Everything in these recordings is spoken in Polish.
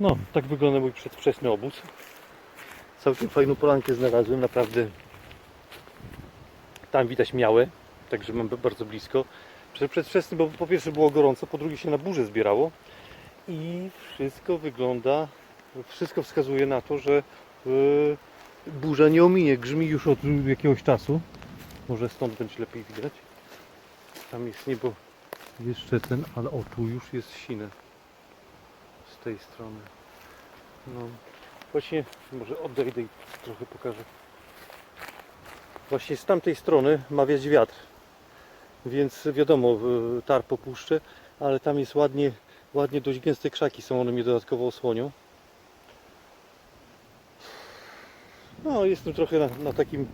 No, tak wygląda mój przedwczesny obóz. Całkiem fajną polankę znalazłem, naprawdę. Tam widać miałe, także mam bardzo blisko. Przed- Przedwczesny, bo po pierwsze było gorąco, po drugie się na burzę zbierało i wszystko wygląda, wszystko wskazuje na to, że yy, burza nie ominie. Grzmi już od jakiegoś czasu. Może stąd będzie lepiej widać. Tam jest niebo jeszcze ten, ale o tu już jest sinę z tej strony. No właśnie może odejdę i trochę pokażę. Właśnie z tamtej strony ma wiać wiatr. Więc wiadomo, tar popuszczę, ale tam jest ładnie, ładnie dość gęste krzaki są, one mnie dodatkowo osłonią. No, jestem trochę na, na takim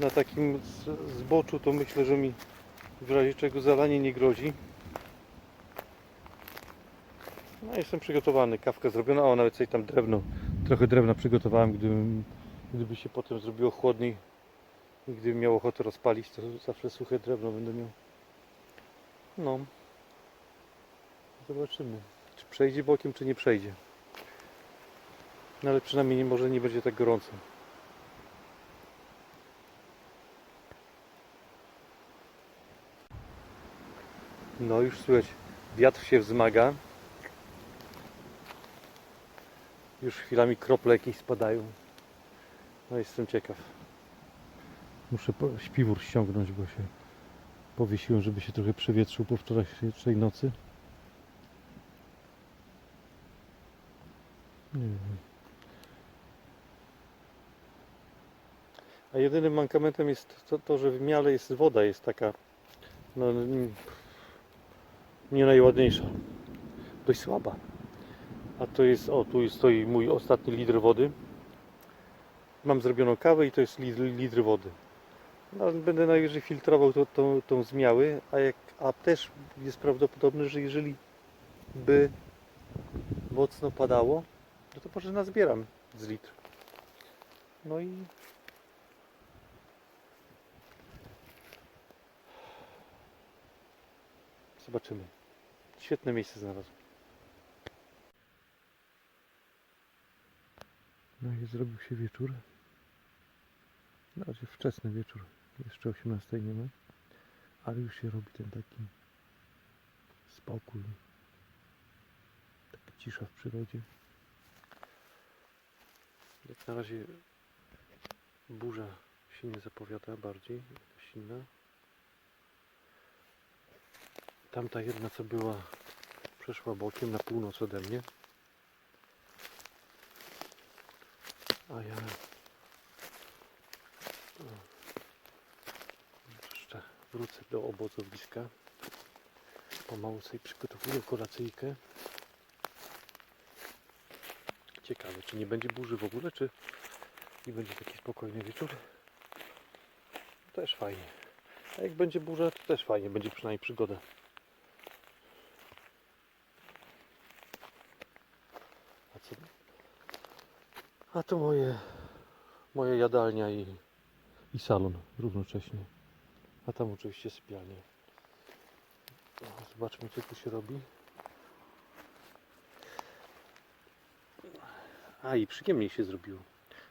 na takim zboczu, to myślę, że mi w razie czego zalanie nie grozi. No jestem przygotowany, kawka zrobiona, o nawet sobie tam drewno, trochę drewna przygotowałem, gdyby się potem zrobiło chłodniej i gdybym miał ochotę rozpalić, to zawsze suche drewno będę miał. No. Zobaczymy, czy przejdzie bokiem, czy nie przejdzie. No ale przynajmniej nie, może nie będzie tak gorąco. No już słychać, wiatr się wzmaga. Już chwilami krople jakieś spadają. No jestem ciekaw. Muszę śpiwór ściągnąć, bo się powiesiłem, żeby się trochę przewietrzył po wczorajszej nocy. Nie wiem. A jedynym mankamentem jest to, to, że w miale jest woda, jest taka no, n- nie najładniejsza. Dość słaba. A to jest, o tu stoi mój ostatni litr wody. Mam zrobioną kawę i to jest litr, litr wody. No, będę najwyżej filtrował to, tą, tą zmiały, a, jak, a też jest prawdopodobne, że jeżeli by mocno padało, no to może nazbieram z litr. No i zobaczymy. Świetne miejsce znalazłem. No i zrobił się wieczór. Na razie wczesny wieczór. Jeszcze 18 nie ma. Ale już się robi ten taki spokój. Taka cisza w przyrodzie. Jak na razie burza się nie zapowiada bardziej. Inna. Tamta jedna co była przeszła bokiem na północ ode mnie. A ja jeszcze wrócę do obozowiska. Pomału sobie przygotowuję kolacyjkę. Ciekawe, czy nie będzie burzy w ogóle, czy i będzie taki spokojny wieczór. Też fajnie. A jak będzie burza, to też fajnie, będzie przynajmniej przygoda. A co? A to moje, moja jadalnia i, i salon równocześnie. A tam oczywiście sypialnia. Zobaczmy co tu się robi. A i przyjemniej się zrobiło.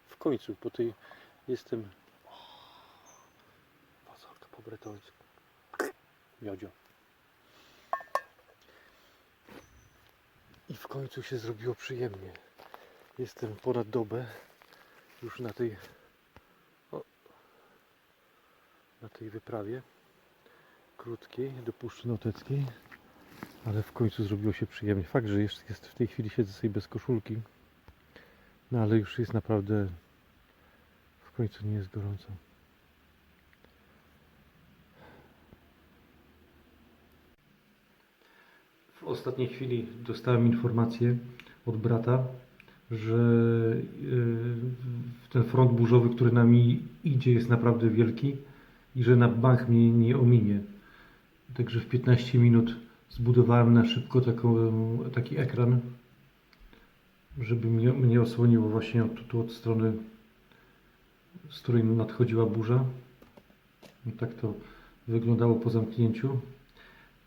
W końcu po tej jestem Pozorka po bretońsku. Miodzio. I w końcu się zrobiło przyjemnie. Jestem ponad dobę już na tej o, na tej wyprawie krótkiej do Puszczy Noteckiej. Ale w końcu zrobiło się przyjemnie. Fakt, że jeszcze jest w tej chwili siedzę sobie bez koszulki. No ale już jest naprawdę w końcu nie jest gorąco. W ostatniej chwili dostałem informację od brata, że yy, ten front burzowy, który nami idzie, jest naprawdę wielki i że na bank mnie nie ominie. Także w 15 minut zbudowałem na szybko taką, taki ekran, żeby mnie, mnie osłoniło właśnie od, tu od strony, z której nadchodziła burza. I tak to wyglądało po zamknięciu.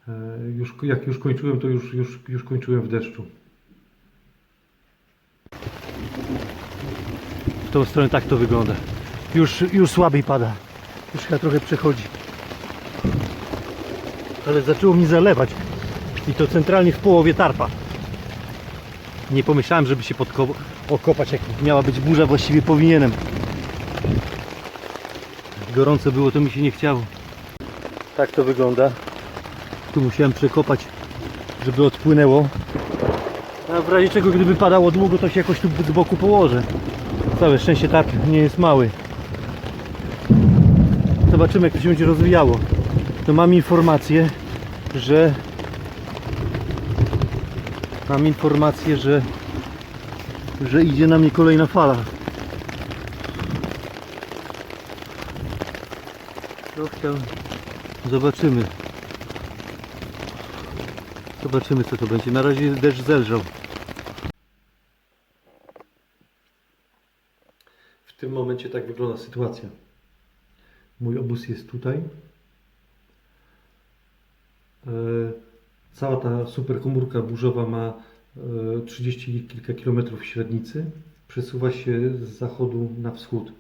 E, Już, jak już kończyłem, to już, już, już kończyłem w deszczu. Tą stronę tak to wygląda. Już, już słabiej pada. Już chyba trochę przechodzi. Ale zaczęło mi zalewać. I to centralnie w połowie tarpa. Nie pomyślałem, żeby się okopać, jak miała być burza, właściwie powinienem. Gorąco było, to mi się nie chciało. Tak to wygląda. Tu musiałem przekopać, żeby odpłynęło. A w razie czego, gdyby padało długo, to się jakoś tu z boku położę. Całe szczęście tarp nie jest mały. Zobaczymy, jak to się będzie rozwijało. To mam informację, że mam informację, że że idzie na mnie kolejna fala. Chciałem. Zobaczymy. Zobaczymy co to będzie. Na razie deszcz zelżał. W tym momencie tak wygląda sytuacja. Mój obóz jest tutaj. E, Cała ta superkomórka burzowa ma e, 30 i kilka kilometrów średnicy. Przesuwa się z zachodu na wschód.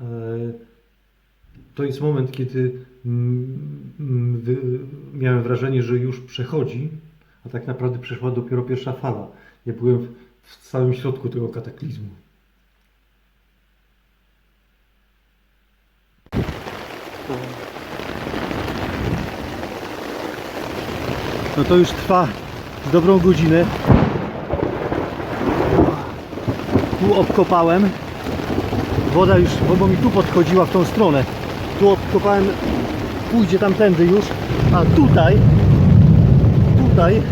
E, To jest moment, kiedy mm, mm, miałem wrażenie, że już przechodzi, a tak naprawdę przeszła dopiero pierwsza fala. Ja byłem w, samym środku tego kataklizmu. No to już trwa z dobrą godzinę. Tu obkopałem. Woda już, bo, mi tu podchodziła w tą stronę. Tu obkopałem, pójdzie tamtędy już. A tutaj, tutaj,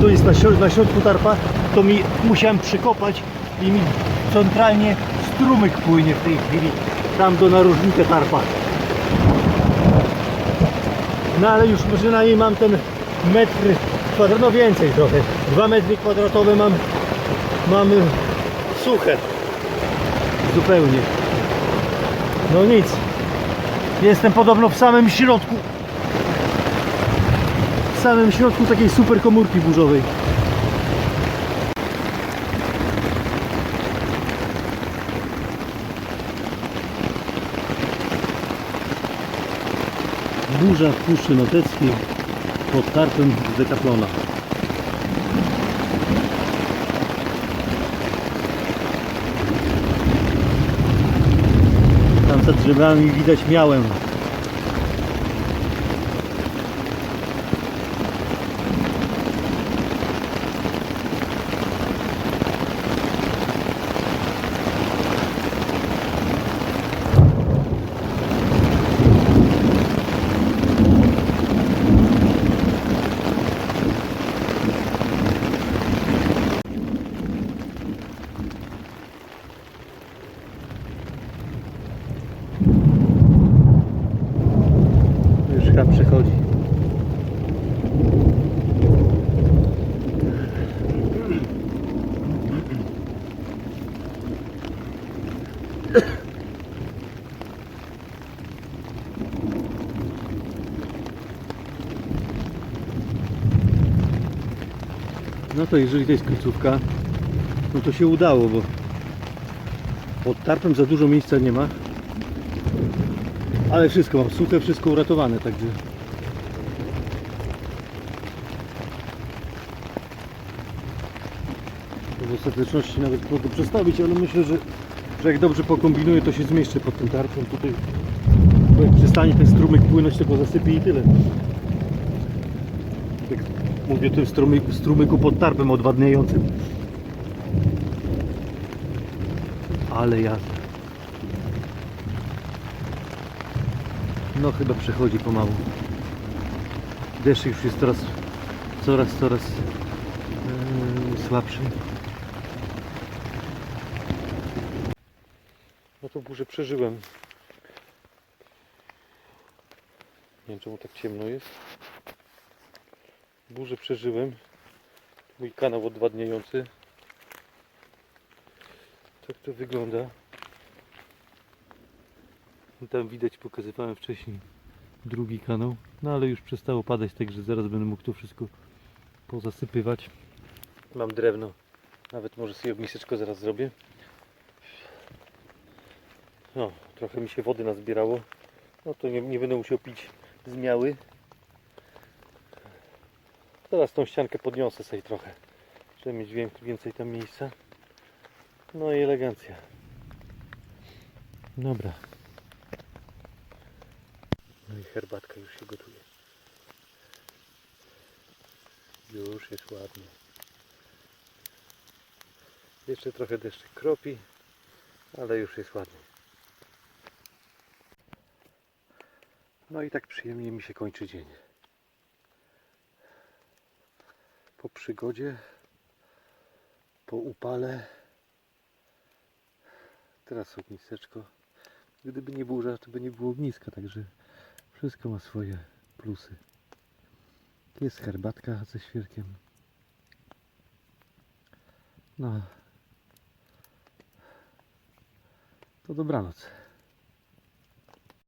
tu jest na, środ- na środku tarpa, to mi musiałem przykopać i mi centralnie strumyk płynie w tej chwili tam do narożnika tarpa. No ale już przynajmniej mam ten metr kwadratowy, no więcej trochę. Dwa metry kwadratowe mam, mam suche. Zupełnie. No nic. Jestem podobno w samym środku. W samym środku takiej super komórki burzowej. Burza w Puszczy Noteckiej pod tarpem z Decathlona. Tam za drzewami widać miałem. Już chyba przechodzi. No to jeżeli to jest końcówka, no to się udało, bo pod tarpem za dużo miejsca nie ma. Ale wszystko mam suche, wszystko uratowane, także. W ostateczności nawet mogę przestawić, ale myślę, że, że jak dobrze pokombinuję, to się zmieszczę pod tym tarczą. Tutaj, bo jak przestanie ten strumyk płynąć, to go i tyle. Jak mówię o tym strumyku, strumyku pod tarpem odwadniającym. Ale jazda. No chyba przechodzi pomału. Deszcz już jest coraz, coraz, coraz yy, słabszy. No to burzę przeżyłem. Nie wiem czemu tak ciemno jest. Burzę przeżyłem. Mój kanał odwadniający. Tak to wygląda. Tam widać, pokazywałem wcześniej drugi kanał. No ale już przestało padać, także zaraz będę mógł to wszystko pozasypywać. Mam drewno. Nawet może sobie miseczko zaraz zrobię. No, trochę mi się wody nazbierało. No to nie, nie będę musiał pić z miały. Teraz tą ściankę podniosę sobie trochę, żeby mieć wię- więcej tam miejsca. No i elegancja. Dobra. Herbatka już się gotuje. Już jest ładnie. Jeszcze trochę deszczyk kropi, ale już jest ładnie. No i tak przyjemnie mi się kończy dzień. Po przygodzie, po upale. Teraz ogniseczko. Gdyby nie burza, to by nie było ogniska, także wszystko ma swoje plusy. Jest herbatka ze świerkiem. No. To dobranoc.